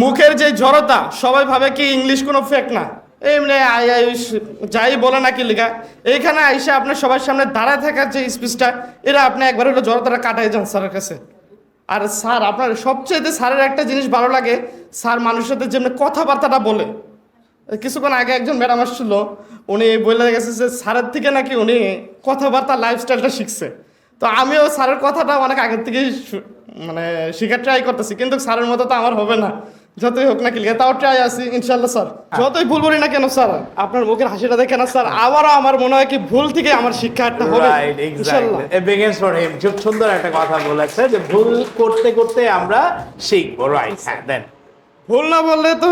মুখের যে জড়তা, সবাই ভাবে কি ইংলিশ কোনো ফেক না। এমনি আই আই যাই বলে না কি লেখা এইখানে আইসে আপনার সবার সামনে দাঁড়ায় থাকার যে স্পিচটা এটা আপনি একবার হলো জড়তাটা কাটাই যান স্যারের কাছে। আর স্যার, আপনার সবচেয়ে স্যারের একটা জিনিস ভালো লাগে, স্যার মানুষের সাথে যেমনি কথাবার্তাটা বলে। কিছুক্ষণ আগে একজন ম্যাডাম আসছিল, উনি বলে গেছে যে স্যারের থেকে নাকি উনি কথাবার্তা লাইফস্টাইলটা শিখছে। তো আমিও স্যারের কথাটা অনেক আগের থেকেই মানে শেখার ট্রাই করতেছি, কিন্তু স্যারের মতো তো আমার হবে না। যতই হোক না কি লিখে, তাও ট্রাই আছি ইনশাল্লাহ স্যার। যতই ভুল বলি না কেন স্যার আপনার মুখের হাসিটা দেখে না স্যার আবারও আমার মনে হয় কি ভুল থেকে আমার শিক্ষাটা হবে। বিগিনস ফর হিম খুব সুন্দর একটা কথা বলেছে যে ভুল করতে করতে আমরা শিখব। রাইট হ্যাঁ দেন ভুল না বললে তো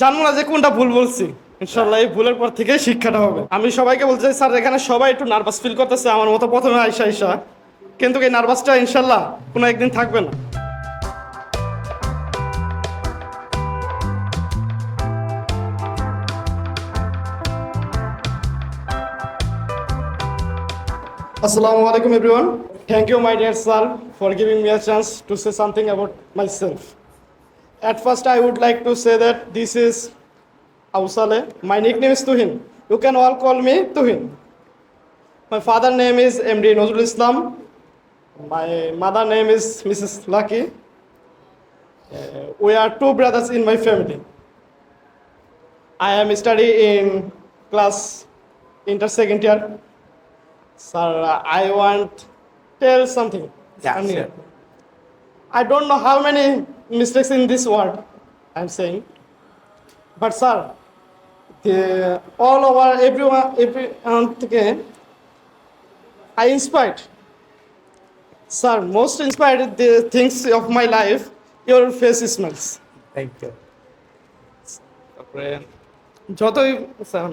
জানব না যে কোনটা ভুল বলছি। ইনশাল্লাহ এই ভুলের পর থেকে শিক্ষাটা হবে। আমি সবাইকে বলতে চাই স্যার এখানে সবাই একটু নার্ভাস ফিল করতেছে আমার মতো প্রথমে আইসা আইসা। কিন্তু এই নার্ভাসটা ইনশাল্লাহ কোনো একদিন থাকবে না। Assalamu alaikum everyone. Thank you my dear sir for giving me a chance to say something about myself. At first, I would like to say that this is Ausale. My nickname is Tuhin. You can all call me Tuhin. My father name is MD Nozrul Islam. My mother name is Mrs. Lucky. Uh, we are two brothers in my family. I am studying in class inter second year. Sir, I want tell something. Yeah, I sure. I don't know how many mistakes in this world I'm saying. But sir, the, all over everyone, everyone um, again, I inspired. Sir, most inspired the things of my life, your face smells. Thank you. যতই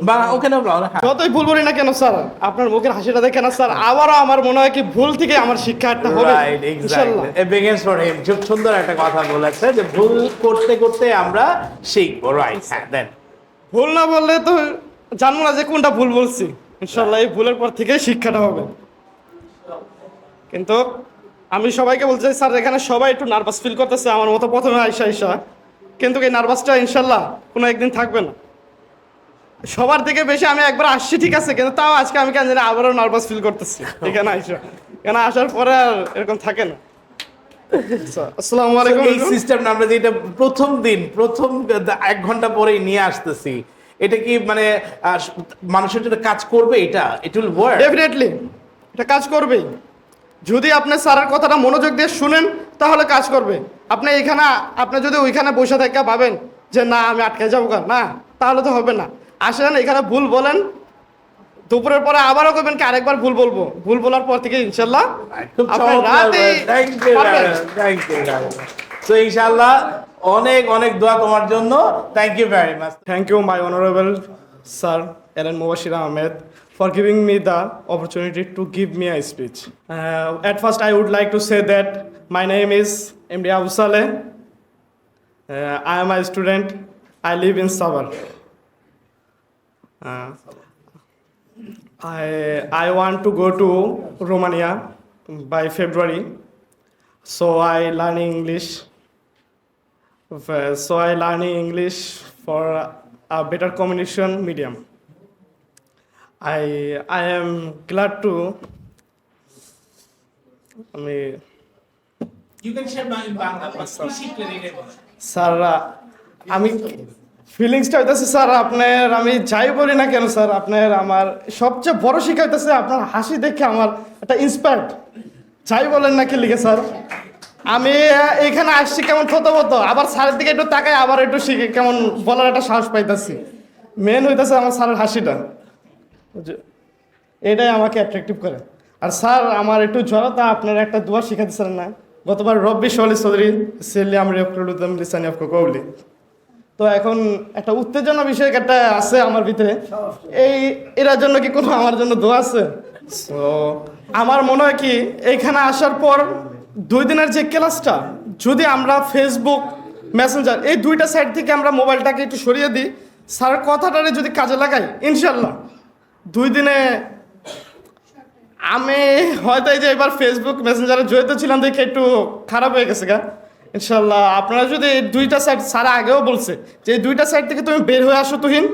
বা ওকে হ্যাঁ। যতই ভুল বলি না কেন sir? আপনার মুখের হাসিটা দেখে না স্যার। আবারও আমার মনে হয় কি ভুল থেকে আমার শিক্ষাটা হবে। খুব সুন্দর একটা কথা বলেছে যে ভুল করতে করতে আমরা শিখব। রাইট হ্যাঁ দেন ভুল না বললে তো জানব না যে কোনটা ভুল বলছি। ইনশাল্লাহ এই ভুলের পর থেকে শিক্ষাটা হবে। কিন্তু আমি সবাইকে বলতে চাই স্যার এখানে সবাই একটু নার্ভাস ফিল করতেছে আমার মতো প্রথমে আইসা আইসা। কিন্তু এই নার্ভাসটা ইনশাল্লাহ কোনো একদিন থাকবে না। সবার থেকে বেশি আমি একবার আসছি ঠিক আছে? কিন্তু তাও আজকে আমি কেন জানি আবারও নার্ভাস ফিল করতেছি। এখানে আইসা। এখানে আসার পরে আর এরকম থাকে না। আচ্ছা, আসসালামু আলাইকুম এই সিস্টেম আমরা যেটা প্রথম দিন প্রথম এক ঘণ্টা পরেই নিয়ে আসতেছি। এটা কি মানে মানুষের জন্য কাজ করবে এটা? ইট উইল ওয়ার্ক ডেফিনেটলি এটা কাজ করবেই। যদি আপনি স্যারের কথাটা মনোযোগ দিয়ে শুনেন তাহলে কাজ করবে। আপনি এখানে আপনি যদি ওইখানে বসে থেকে ভাবেন যে না আমি আটকে যাব না তাহলে তো হবে না। আসেন এখানে ভুল বলেন। দুপুরের পরে আবারও করবেন কি আরেকবার ভুল বলব। ভুল বলার পর থেকে ইনশাল্লাহ ইনশাল্লাহ অনেক অনেক দোয়া তোমার জন্য। Thank you very much thank you my honourable sir L N Mubasshir Ahmed for giving me the opportunity to give me I speech at first I would like to say that my name is M D Abusaleh I am I student I live in Sabar Uh, I, I want to go to Romania by February. So I learn English so I learning English for a better communication medium. I I am glad to. আমি you can share my Bangla কি শিখলেন এটা sir আমি ফিলিংসটা হইতেছে, sir, আপনার আমি যাই বলি না কেন, স্যার, আপনার আমার সবচেয়ে বড় শিক্ষা হইতেছে আপনার হাসি দেখে আমার একটা ইন্সপায়ার্ড যাই বলেন না কি লিখে, স্যার? আমি এখানে আসছি কেমন থতমত আবার স্যারের দিকে একটু তাকাই, আবার একটু শিখে কেমন বলার একটা সাহস পাইতেছি। মেন হইতেছে আমার স্যারের হাসিটা। এটাই আমাকে অ্যাট্রাকটিভ করে। আর স্যার, আমার একটু জড়তা, আপনার একটা দোয়া শিখাতেছিলেন না? গতবার রব্বি শহলি চৌধুরী সেলি আমি রেফরুদ্দাম লিসানি অফ কৌলি তো এখন একটা উত্তেজনা বিষয় একটা আছে আমার ভিতরে। এই, এরার জন্য কি কোনো আমার জন্য দোয়া আছে? তো আমার মনে হয় কি এইখানে আসার পর দুই দিনের যে ক্লাসটা, যদি আমরা ফেসবুক মেসেঞ্জার এই দুইটা সাইড থেকে আমরা মোবাইলটাকে একটু সরিয়ে দিই, স্যার কথাটারে যদি কাজে লাগাই ইনশাল্লাহ দুই দিনে আমি হয়তো এই যে এবার ফেসবুক মেসেঞ্জারে জড়িত ছিলাম দেখে একটু খারাপ হয়ে গেছে গা। ইনশাল্লাহ আপনারা যদি এই দুইটা সাইড সারা আগেও বলছে যে এই দুইটা সাইড থেকে তুমি বের হয়ে আসো তুহিন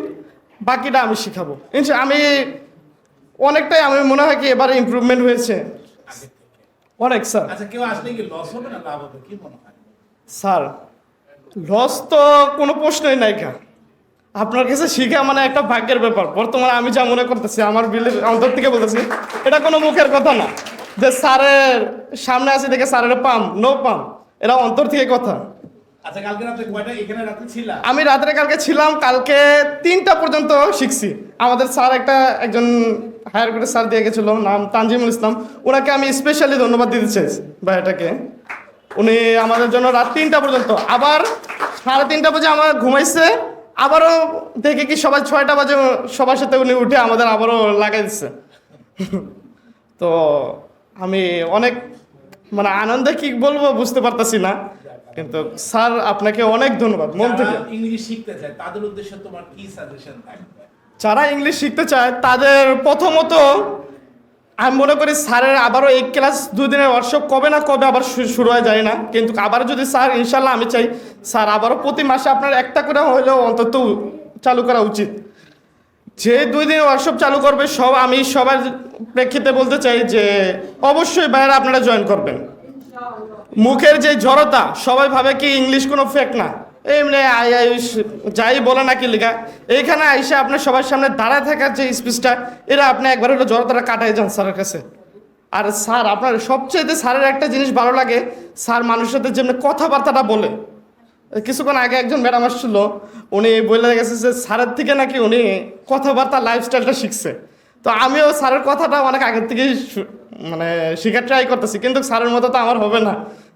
বাকিটা আমি শিখাবো। ইনশা আমি অনেকটাই আমি মনে হয় কি এবারে ইমপ্রুভমেন্ট হয়েছে। অনেক স্যার আচ্ছা কেউ আসলে কি লস হবে না লাভ হবে? কি মনে হয়? স্যার লস তো কোনো প্রশ্নই নাই কা। আপনার কাছে শিখা মানে একটা ভাগ্যের ব্যাপার। বর্তমানে আমি যা মনে করতেছি আমার বিলের অন্তর থেকে বলতেছি এটা কোনো মুখের কথা না। যে স্যারের সামনে আছে দেখে স্যারের পাম নো পাম। এটা অন্তর থেকে কথা। আচ্ছা আমি রাত্রে কালকে ছিলাম কালকে তিনটা পর্যন্ত শিখছি। আমাদের স্যার একটা একজন হায়ার করে স্যার দিয়ে গেছিল নাম তানজিমুল ইসলাম। ওনাকে আমি স্পেশালি ধন্যবাদ দিতে চাই ভাইটাকে। উনি আমাদের জন্য রাত তিনটা পর্যন্ত আবার সাড়ে তিনটা বাজে আমার ঘুমাইছে আবারও দেখে কি সবাই ছয়টা বাজে সবার সাথে উনি উঠে আমাদের আবারও লাগাই দিচ্ছে তো আমি অনেক মানে আনন্দে কি বলব বুঝতে পারতাছি না। কিন্তু স্যার আপনাকে অনেক ধন্যবাদ মন থেকে। যারা ইংলিশ শিখতে চায় তাদের উদ্দেশ্যে তোমার কি সাজেশন থাকবে? যারা ইংলিশ শিখতে চায় তাদের প্রথমত আমি মনে করি স্যারের আবারও এই ক্লাস দুদিনের ওয়ার্কশপ কবে না কবে আবার শুরু হয়ে যায় না। কিন্তু আবার যদি স্যার ইনশাল্লাহ আমি চাই স্যার আবারও প্রতি মাসে আপনার একটা করে হলেও অন্তত চালু করা উচিত। যে দুই দিন ওয়ার্কশপ চালু করবে, সব আমি সবার প্রেক্ষিতে বলতে চাই যে অবশ্যই বাইরে আপনারা জয়েন করবেন। মুখের যে জড়তা, সবাই ভাবে কি ইংলিশ কোনো ফেক না। এমনি আই আই যাই বলে না কি লেখা। এইখানে আইসা আপনার সবার সামনে দাঁড়ায় থাকার যে স্পিচটা এটা আপনি একবার হলো জড়তাটা কাটাই যান স্যারের কাছে। আর স্যার, আপনার সবচেয়ে স্যারের একটা জিনিস ভালো লাগে, স্যার মানুষের সাথে যেমনি কথাবার্তাটা বলে। কিছুক্ষণ আগে একজন ম্যাডাম আসছিল, উনি বলে গেছে যে স্যারের থেকে নাকি উনি কথাবার্তা লাইফস্টাইলটা শিখছে। তো আমিও স্যারের কথাটা অনেক আগের থেকেই মানে শেখার ট্রাই করতেছি, কিন্তু স্যারের মতো তো আমার হবে না।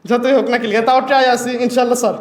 যতই হোক না কি তাও ট্রাই আছি, ইনশাল্লাহ স্যার।